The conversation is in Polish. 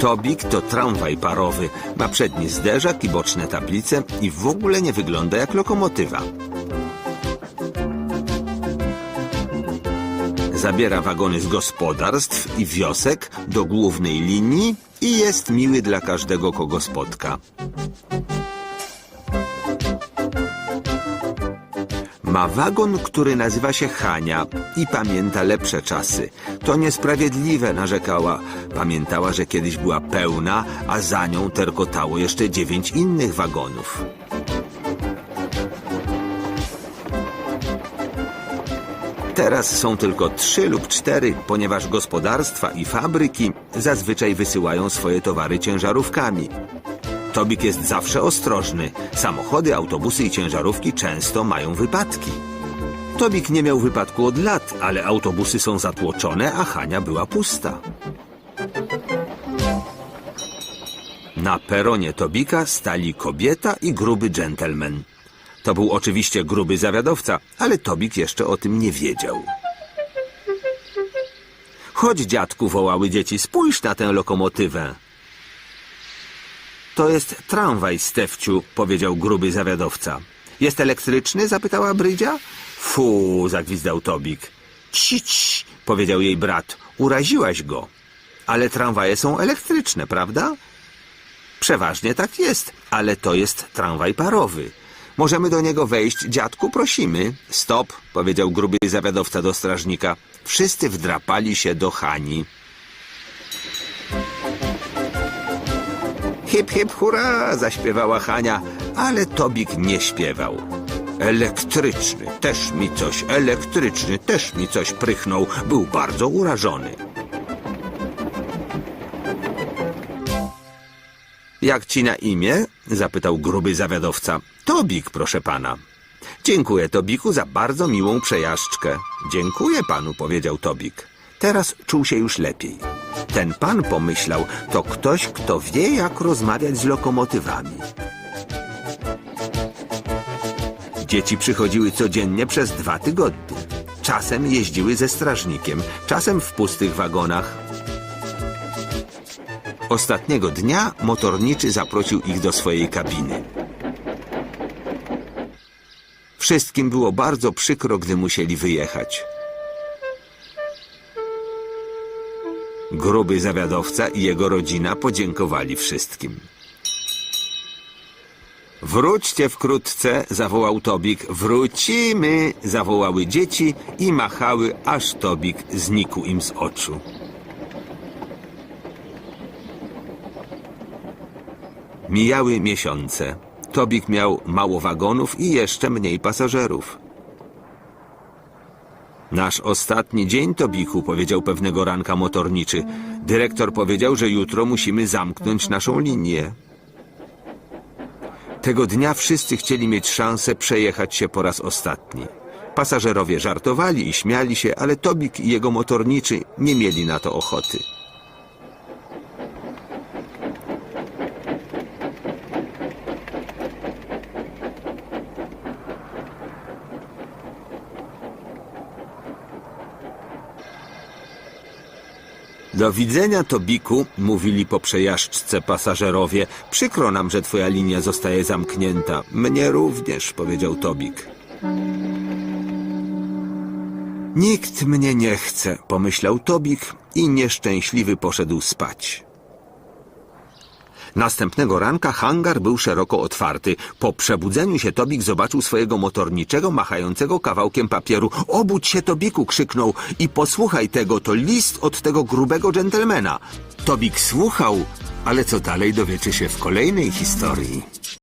Tobik to tramwaj parowy. Ma przedni zderzak i boczne tablice i w ogóle nie wygląda jak lokomotywa. Zabiera wagony z gospodarstw i wiosek do głównej linii i jest miły dla każdego, kogo spotka. Ma wagon, który nazywa się Hania i pamięta lepsze czasy. To niesprawiedliwe, narzekała. Pamiętała, że kiedyś była pełna, a za nią terkotało jeszcze dziewięć innych wagonów. Teraz są tylko trzy lub cztery, ponieważ gospodarstwa i fabryki zazwyczaj wysyłają swoje towary ciężarówkami. Tobik jest zawsze ostrożny. Samochody, autobusy i ciężarówki często mają wypadki. Tobik nie miał wypadku od lat, ale autobusy są zatłoczone, a Hania była pusta. Na peronie Tobika stali kobieta i gruby dżentelmen. To był oczywiście gruby zawiadowca, ale Tobik jeszcze o tym nie wiedział. Chodź, dziadku, wołały dzieci, spójrz na tę lokomotywę. To jest tramwaj, Stefciu, powiedział gruby zawiadowca. Jest elektryczny? zapytała Brydzia. Fu, zagwizdał Tobik. Cić, powiedział jej brat, uraziłaś go. Ale tramwaje są elektryczne, prawda? Przeważnie tak jest, ale to jest tramwaj parowy. Możemy do niego wejść, dziadku, prosimy. Stop, powiedział gruby zawiadowca do strażnika. Wszyscy wdrapali się do Hani. Hip, hip, hurra, zaśpiewała Hania, ale Tobik nie śpiewał. Elektryczny, też mi coś, elektryczny, też mi coś prychnął. Był bardzo urażony. Jak ci na imię? zapytał gruby zawiadowca. Tobik, proszę pana. Dziękuję Tobiku za bardzo miłą przejażdżkę. Dziękuję panu, powiedział Tobik. Teraz czuł się już lepiej. Ten pan pomyślał, to ktoś, kto wie, jak rozmawiać z lokomotywami. Dzieci przychodziły codziennie przez dwa tygodnie. Czasem jeździły ze strażnikiem, czasem w pustych wagonach. Ostatniego dnia motorniczy zaprosił ich do swojej kabiny. Wszystkim było bardzo przykro, gdy musieli wyjechać. Gruby zawiadowca i jego rodzina podziękowali wszystkim. Wróćcie wkrótce, zawołał Tobik. Wrócimy, zawołały dzieci i machały, aż Tobik znikł im z oczu. Mijały miesiące. Tobik miał mało wagonów i jeszcze mniej pasażerów. Nasz ostatni dzień, Tobiku, powiedział pewnego ranka motorniczy. Dyrektor powiedział, że jutro musimy zamknąć naszą linię. Tego dnia wszyscy chcieli mieć szansę przejechać się po raz ostatni. Pasażerowie żartowali i śmiali się, ale Tobik i jego motorniczy nie mieli na to ochoty. Do widzenia, Tobiku, mówili po przejażdżce pasażerowie. Przykro nam, że twoja linia zostaje zamknięta. Mnie również, powiedział Tobik. Nikt mnie nie chce, pomyślał Tobik i nieszczęśliwy poszedł spać. Następnego ranka hangar był szeroko otwarty. Po przebudzeniu się Tobik zobaczył swojego motorniczego machającego kawałkiem papieru. Obudź się, Tobiku! krzyknął. I posłuchaj tego, to list od tego grubego dżentelmena. Tobik słuchał, ale co dalej dowiecie się w kolejnej historii.